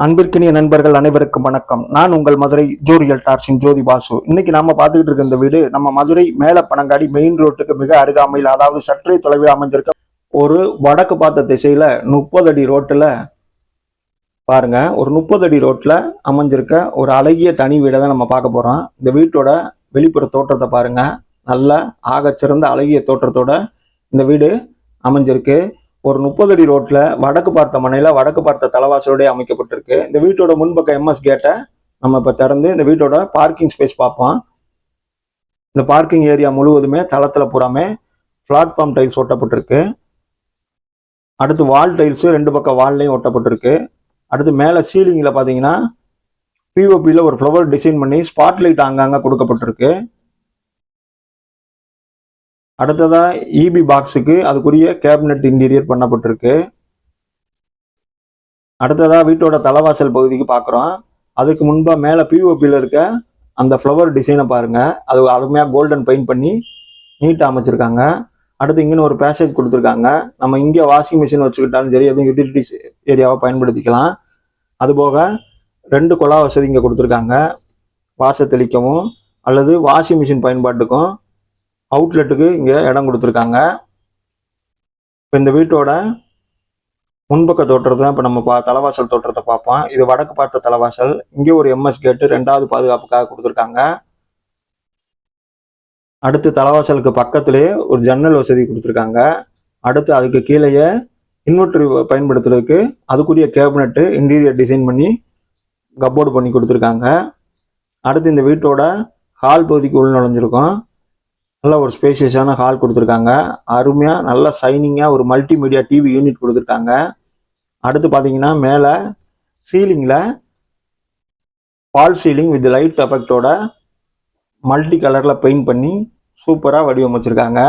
அன்பிற்கினிய நண்பர்கள் அனைவருக்கும் வணக்கம். நான் உங்கள் மதுரை ஜோரியல் டார்ச்சின் ஜோதி பாசு. இன்னைக்கு நாம பார்த்துக்கிட்டு இருக்க இந்த வீடு நம்ம மதுரை மேல பனங்காடி மெயின் ரோட்டுக்கு மிக அருகாமையில் அதாவது சற்றே தொலைவில் அமைஞ்சிருக்க ஒரு வடக்கு பார்த்த திசையில முப்பது அடி ரோட்டில் பாருங்க ஒரு முப்பது அடி ரோட்டில் அமைஞ்சிருக்க ஒரு அழகிய தனி வீடை தான் நம்ம பார்க்க போறோம். இந்த வீட்டோட வெளிப்புற தோற்றத்தை பாருங்க. நல்ல ஆகச்சிறந்த அழகிய தோற்றத்தோட இந்த வீடு அமைஞ்சிருக்கு. ஒரு முப்பது அடி ரோட்ல வடக்கு பார்த்த மனையில வடக்கு பார்த்த தலைவாசலோடய அமைக்கப்பட்டிருக்கு. இந்த வீட்டோட முன்பக்க எம்எஸ் கேட்டை நம்ம இப்போ திறந்து இந்த வீட்டோட பார்க்கிங் ஸ்பேஸ் பார்ப்போம். இந்த பார்க்கிங் ஏரியா முழுவதுமே தளத்தில் பூராமே பிளாட்ஃபார்ம் டைல்ஸ் ஒட்டப்பட்டிருக்கு. அடுத்து வால் டைல்ஸு ரெண்டு பக்கம் வால்லையும் ஒட்டப்பட்டிருக்கு. அடுத்து மேலே சீலிங்கில் பார்த்தீங்கன்னா பிஓபியில் ஒரு ஃப்ளவர் டிசைன் பண்ணி ஸ்பாட் லைட் அங்கங்கே கொடுக்கப்பட்டிருக்கு. அடுத்ததாக இபி பாக்ஸுக்கு அதுக்குரிய கேபினட் இன்டீரியர் பண்ணப்பட்டிருக்கு. அடுத்ததாக வீட்டோட தலைவாசல் பகுதிக்கு பார்க்குறோம் அதுக்கு முன்பாக மேலே பிஓபியில் இருக்க அந்த ஃப்ளவர் டிசைனை பாருங்கள் அது அருமையாக கோல்டன் பெயிண்ட் பண்ணி நீட்டாக அமைச்சிருக்காங்க. அடுத்து இங்கேன்னு ஒரு பேசேஜ் கொடுத்துருக்காங்க. நம்ம இங்கே வாஷிங் மிஷின் வச்சுக்கிட்டாலும் சரி எதுவும் யூட்டிலிட்டிஸ் ஏரியாவை பயன்படுத்திக்கலாம். அதுபோக ரெண்டு குழா வசதி இங்கே கொடுத்துருக்காங்க. வாச தெளிக்கவும் அல்லது வாஷிங் மிஷின் பயன்பாட்டுக்கும் அவுட்லெட்டுக்கு இங்கே இடம் கொடுத்துருக்காங்க. இப்போ இந்த வீட்டோட முன்பக்க தோற்றத்தை இப்போ நம்ம பா தலைவாசல் தோற்றத்தை பார்ப்போம். இது வடக்கு பார்த்த தலைவாசல். இங்கே ஒரு எம்எஸ் கேட்டு ரெண்டாவது பாதுகாப்புக்காக கொடுத்துருக்காங்க. அடுத்து தலைவாசலுக்கு பக்கத்துலேயே ஒரு ஜன்னல் வசதி கொடுத்துருக்காங்க. அடுத்து அதுக்கு கீழேயே இன்வெர்டர் பயன்படுத்துறதுக்கு அதுக்குரிய கேபினெட்டு இன்டீரியர் டிசைன் பண்ணி கப்போர்டு பண்ணி கொடுத்துருக்காங்க. அடுத்து இந்த வீட்டோட ஹால் பகுதிக்கு உள் நுழைஞ்சிருக்கோம். நல்ல ஒரு ஸ்பேஷியஸான ஹால் கொடுத்துருக்காங்க. அருமையாக நல்ல சைனிங்காக ஒரு மல்டிமீடியா டிவி யூனிட் கொடுத்துருக்காங்க. அடுத்து பார்த்தீங்கன்னா மேலே சீலிங்கில் பால் சீலிங் வித் லைட் எஃபெக்டோட மல்டி கலரில் பெயிண்ட் பண்ணி சூப்பராக வடிவமைச்சிருக்காங்க.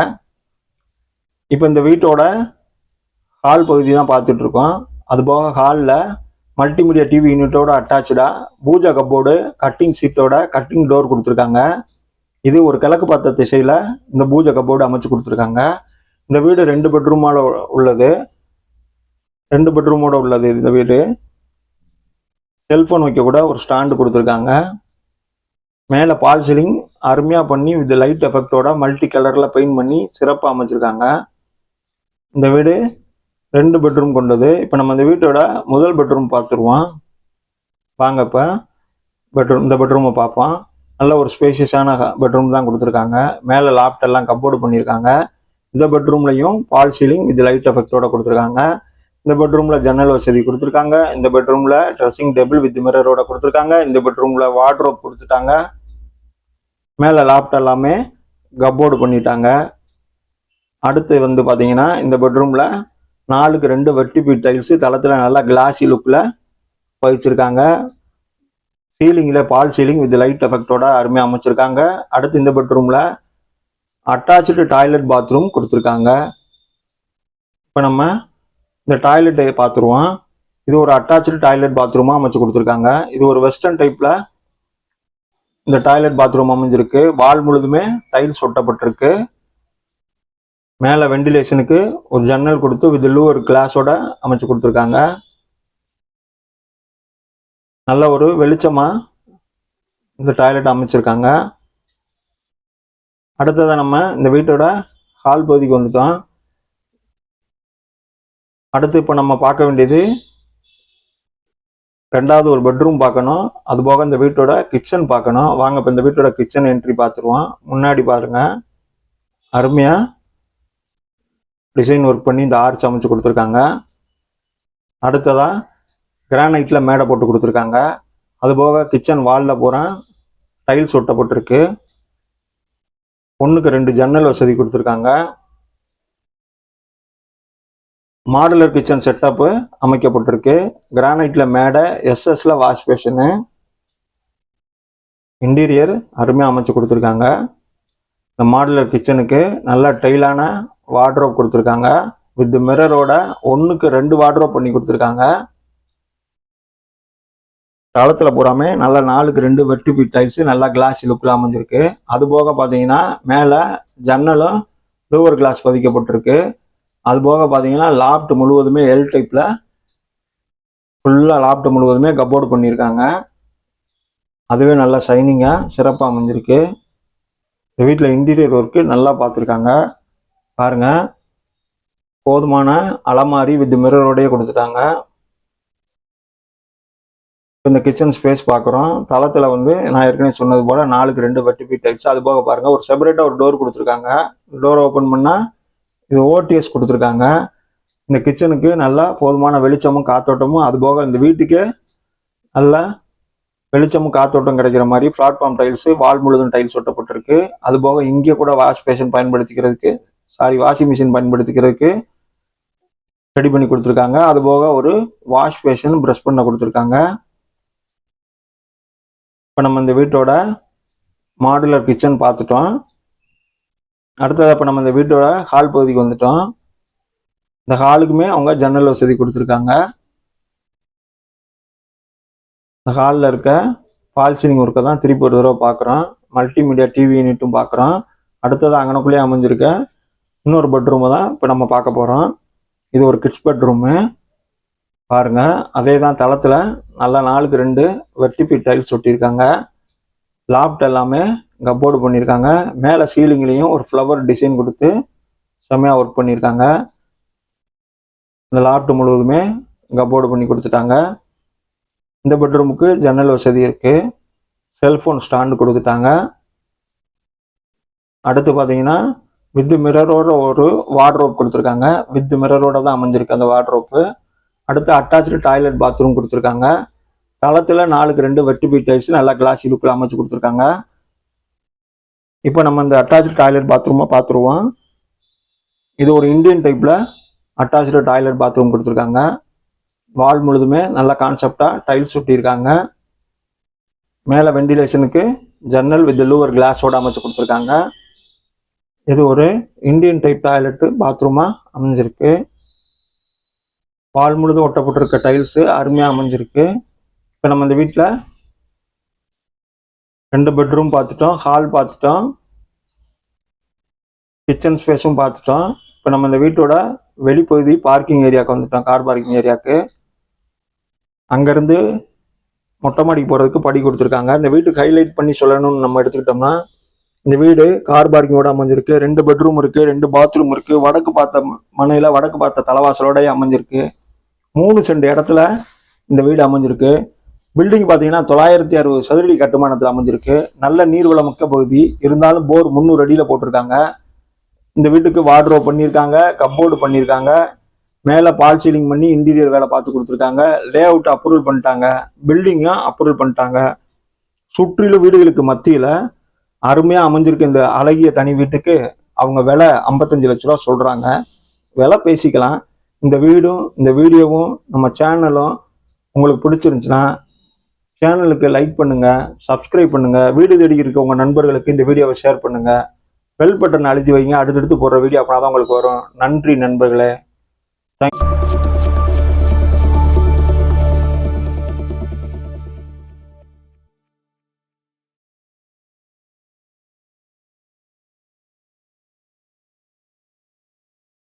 இப்போ இந்த வீட்டோட ஹால் பகுதி தான் பார்த்துட்ருக்கோம். அதுபோக ஹாலில் மல்டிமீடியா டிவி யூனிட்டோட அட்டாச்சாக பூஜா கப்போர்டு கட்டிங் சீட்டோட கட்டிங் டோர் கொடுத்துருக்காங்க. இது ஒரு கிழக்கு பார்த்த திசையில் இந்த பூஜை கப்போர்டு அமைச்சு கொடுத்துருக்காங்க. இந்த வீடு ரெண்டு பெட்ரூமால உள்ளது. ரெண்டு பெட்ரூமோட உள்ளது இந்த வீடு. செல்ஃபோன் வைக்க கூட ஒரு ஸ்டாண்டு கொடுத்துருக்காங்க. மேலே பால் சீலிங் அருமையாக பண்ணி வித் லைட் எஃபெக்டோட மல்டி கலரில் பெயிண்ட் பண்ணி சிறப்பாக அமைச்சிருக்காங்க. இந்த வீடு ரெண்டு பெட்ரூம் கொண்டது. இப்போ நம்ம இந்த வீட்டோட முதல் பெட்ரூம் பார்த்துருவோம் வாங்க இப்போ. பெட்ரூம் இந்த பெட்ரூமை பார்ப்போம். நல்ல ஒரு ஸ்பேஷியஸான பெட்ரூம் தான் கொடுத்துருக்காங்க. மேலே லாப்டெல்லாம் கப்போர்டு பண்ணியிருக்காங்க. இந்த பெட்ரூம்லையும் பால் சீலிங் வித் லைட் எஃபெக்டோட கொடுத்துருக்காங்க. இந்த பெட்ரூமில் ஜன்னல் வசதி கொடுத்துருக்காங்க. இந்த பெட்ரூமில் ட்ரெஸ்ஸிங் டேபிள் வித் மிரரோட கொடுத்துருக்காங்க. இந்த பெட்ரூமில் வார்ட்ரோப் கொடுத்துட்டாங்க. மேலே லாப்ட் எல்லாமே கப்போர்டு பண்ணிட்டாங்க. அடுத்து வந்து பார்த்தீங்கன்னா இந்த பெட்ரூமில் நாலுக்கு ரெண்டு வெட்டி பீட் டைல்ஸு தளத்தில் நல்லா கிளாஸி லுக்கில் வச்சுருக்காங்க சீலிங்கில் பால் சீலிங் வித் லைட் எஃபெக்டோட அருமையாக அமைச்சிருக்காங்க. அடுத்து இந்த பெட்ரூமில் அட்டாச்சு டாய்லெட் பாத்ரூம் கொடுத்துருக்காங்க. இப்போ நம்ம இந்த டாய்லெட்டை பார்த்துருவோம் இது ஒரு அட்டாச்சு டாய்லெட் பாத்ரூமாக அமைச்சு கொடுத்துருக்காங்க. இது ஒரு வெஸ்டர்ன் டைப்பில் இந்த டாய்லெட் பாத்ரூம் அமைஞ்சிருக்கு. வால் முழுதுமே டைல்ஸ் ஒட்டப்பட்டிருக்கு. மேலே வெண்டிலேஷனுக்கு ஒரு ஜன்னல் கொடுத்து வித் லூவர் கிளாஸோட அமைச்சு கொடுத்துருக்காங்க. நல்ல ஒரு வெளிச்சமா இந்த டாய்லெட் அமைச்சிருக்காங்க. அடுத்ததாக நம்ம இந்த வீட்டோட ஹால் பகுதிக்கு வந்துட்டோம். அடுத்து இப்போ நம்ம பார்க்க வேண்டியது ரெண்டாவது ஒரு பெட்ரூம் பார்க்கணும். அது போக இந்த வீட்டோட கிச்சன் பார்க்கணும். வாங்க இப்போ இந்த வீட்டோட கிச்சன் என்ட்ரி பார்த்துருவோம். முன்னாடி பாருங்க. அருமையா டிசைன் ஒர்க் பண்ணி இந்த ஆர்ச் அமைச்சு கொடுத்துருக்காங்க. அடுத்ததாக கிரானைட்ல மேடை போட்டு கொடுத்துருக்காங்க. அதுபோக கிச்சன் வாலில் பூரா டைல்ஸ் ஒட்டப்பட்டிருக்கு. ஒன்றுக்கு ரெண்டு ஜன்னல் வசதி கொடுத்துருக்காங்க. மாடுலர் கிச்சன் செட்டப்பு அமைக்கப்பட்டிருக்கு. கிரானைட்ல மேடை எஸ்எஸில் வாஷ் பேஷனு இன்டீரியர் அருமையாக அமைச்சு கொடுத்துருக்காங்க. இந்த மாடுலர் கிச்சனுக்கு நல்ல டைலான வார்ட்ரோப் கொடுத்துருக்காங்க. வித் மிரரோட ஒன்றுக்கு ரெண்டு வார்ட்ரோப் பண்ணி கொடுத்துருக்காங்க. தளத்தில் பூராமே நல்லா நாலுக்கு ரெண்டு வெட்டு ஃபிட் டைல்ஸ் நல்லா கிளாஸ் லுக்கில் அமைஞ்சிருக்கு. அது போக பார்த்தீங்கன்னா மேலே ஜன்னலும் லூவர் கிளாஸ் பதிக்கப்பட்டிருக்கு. அது போக பார்த்தீங்கன்னா லாப்ட் முழுவதுமே எல் டைப்பில் ஃபுல்லாக லாப்ட் முழுவதுமே கபோர்டு பண்ணியிருக்காங்க. அதுவே நல்லா ஷைனிங்காக சிறப்பாக அமைஞ்சிருக்கு. இந்த வீட்டில் இன்டீரியர் ஒர்க்கு நல்லா பார்த்துருக்காங்க பாருங்கள் போதுமான அலமாரி வித் மிரரோடையே கொடுத்துட்டாங்க. இந்த கிச்சன் ஸ்பேஸ் பார்க்குறோம். தளத்தில் வந்து நான் ஏற்கனவே சொன்னது போல் நாலுக்கு ரெண்டு வெட்டி ஃபீட் டைப்ஸ் அது போக பாருங்கள் ஒரு செப்பரேட்டாக ஒரு டோர் கொடுத்துருக்காங்க. டோர் ஓப்பன் பண்ணால் இது ஓடிஎஸ் கொடுத்துருக்காங்க. இந்த கிச்சனுக்கு நல்லா போதுமான வெளிச்சமும் காத்தோட்டமும் அது போக இந்த வீட்டுக்கு நல்லா வெளிச்சமும் காத்தோட்டம் கிடைக்கிற மாதிரி பிளாட்ஃபார்ம் டைல்ஸு வால் முழுதும் டைல்ஸ் ஒட்டப்பட்டிருக்கு. அது போக இங்கே கூட வாஷ் பேஷன் பயன்படுத்திக்கிறதுக்கு சாரி வாஷிங் மிஷின் பயன்படுத்திக்கிறதுக்கு ரெடி பண்ணி கொடுத்துருக்காங்க. அது போக ஒரு வாஷ் பேஷன் ப்ரஷ் பண்ண கொடுத்துருக்காங்க. இப்போ நம்ம இந்த வீட்டோட மாடுலர் கிச்சன் பார்த்துட்டோம். அடுத்தது இப்போ நம்ம இந்த வீட்டோட ஹால் பகுதிக்கு வந்துட்டோம். இந்த ஹாலுக்குமே அவங்க ஜன்னல் வசதி கொடுத்துருக்காங்க. இந்த ஹாலில் இருக்க ஃபால் சீலிங் ஒர்க்கை தான் திருப்பி ஒரு தடவை பார்க்குறோம். மல்டிமீடியா டிவி யூனிட்டும் பார்க்குறோம். அடுத்தது அங்கனக்குள்ளேயே அமைஞ்சிருக்க இன்னொரு பெட்ரூமை தான் இப்போ நம்ம பார்க்க போகிறோம் இது ஒரு கிட்ஸ் பெட்ரூமு பாருங்க அதே தான் தளத்தில் நல்லா நாலுக்கு ரெண்டு வெர்டிபி டைல்ஸ் ஒட்டியிருக்காங்க. லாப்ட் எல்லாமே கப்போர்டு பண்ணியிருக்காங்க. மேலே சீலிங்லேயும் ஒரு ஃப்ளவர் டிசைன் கொடுத்து செம்மையாக ஒர்க் பண்ணியிருக்காங்க. இந்த லாப்ட் முழுவதுமே கப்போர்டு பண்ணி கொடுத்துட்டாங்க. இந்த பெட்ரூமுக்கு ஜன்னல் வசதி இருக்குது செல்ஃபோன் ஸ்டாண்டு கொடுத்துட்டாங்க. அடுத்து பார்த்தீங்கன்னா வித் மிரரோட ஒரு வார்ட்ரோப் கொடுத்துருக்காங்க. வித் மிரரோட தான் அமைஞ்சிருக்கு அந்த வார்ட்ரோப்பு அடுத்து அட்டாச்சு டாய்லெட் பாத்ரூம் கொடுத்துருக்காங்க. தளத்தில் நாலுக்கு ரெண்டு வெட்டி டைல்ஸ் நல்லா கிளாசி லுக்கில் அமைச்சு கொடுத்துருக்காங்க. இப்போ நம்ம இந்த அட்டாச்சு டாய்லெட் பாத்ரூமை பார்த்துருவோம். இது ஒரு இந்தியன் டைப்பில் அட்டாச்சு டாய்லெட் பாத்ரூம் கொடுத்துருக்காங்க. வால் முழுதுமே நல்ல கான்செப்டாக டைல்ஸ் ஒட்டியிருக்காங்க மேலே வெண்டிலேஷனுக்கு ஜன்னல் வித் லூவர் கிளாஸோட அமைச்சு கொடுத்துருக்காங்க. இது ஒரு இந்தியன் டைப் டாய்லெட்டு பாத்ரூமாக அமைஞ்சிருக்கு. வால் முழுதும் ஒட்டப்பட்டிருக்க டைல்ஸு அருமையாக அமைஞ்சிருக்கு. இப்போ நம்ம இந்த வீட்டில் ரெண்டு பெட்ரூம் பார்த்துட்டோம் ஹால் பார்த்துட்டோம் கிச்சன் ஸ்பேஸும் பார்த்துட்டோம். இப்போ நம்ம இந்த வீட்டோட வெளிப்பகுதி பார்க்கிங் ஏரியாவுக்கு வந்துட்டோம் கார் பார்க்கிங் ஏரியாவுக்கு அங்கேருந்து மொட்டை மாடிக்கு போகிறதுக்கு படி கொடுத்துருக்காங்க. இந்த வீட்டுக்கு ஹைலைட் பண்ணி சொல்லணும்னு நம்ம எடுத்துக்கிட்டோம்னா இந்த வீடு கார் பார்க்கிங்கோட அமைஞ்சிருக்கு. ரெண்டு பெட்ரூம் இருக்குது ரெண்டு பாத்ரூம் இருக்குது வடக்கு பார்த்த மனையில் வடக்கு பார்த்த தலைவாசலோடய அமைஞ்சிருக்கு. மூணு செண்டு இடத்துல இந்த வீடு அமைஞ்சிருக்கு. பில்டிங் பார்த்தீங்கன்னா தொள்ளாயிரத்தி அறுபது சதுரடி கட்டுமானத்தில் அமைஞ்சிருக்கு. நல்ல நீர்வள மிக்க பகுதி. இருந்தாலும் போர் முந்நூறு அடியில் போட்டிருக்காங்க. இந்த வீட்டுக்கு வார்ட்ரோ பண்ணியிருக்காங்க கப்போர்டு பண்ணியிருக்காங்க. மேலே பால் சீலிங் பண்ணி இன்டீரியர் வேலை பார்த்து கொடுத்துருக்காங்க. லே அவுட் அப்ரூவல் பண்ணிட்டாங்க பில்டிங்கும் அப்ரூவல் பண்ணிட்டாங்க. சுற்றிலும் வீடுகளுக்கு மத்தியில் அருமையாக அமைஞ்சிருக்க இந்த அழகிய தனி வீட்டுக்கு. அவங்க விலை ஐம்பத்தஞ்சு லட்ச ரூபா சொல்கிறாங்க விலை பேசிக்கலாம். இந்த வீடும் இந்த வீடியோவும் நம்ம சேனலும் உங்களுக்கு பிடிச்சிருந்துச்சுன்னா சேனலுக்கு லைக் பண்ணுங்கள் சப்ஸ்கிரைப் பண்ணுங்கள் வீடு தேடி இருக்க உங்கள் நண்பர்களுக்கு இந்த வீடியோவை ஷேர் பண்ணுங்கள் பெல் பட்டன் அழுத்தி வைங்க. அடுத்தடுத்து போடுற வீடியோ அப்படின்னா தான் உங்களுக்கு வரும். நன்றி நண்பர்களே.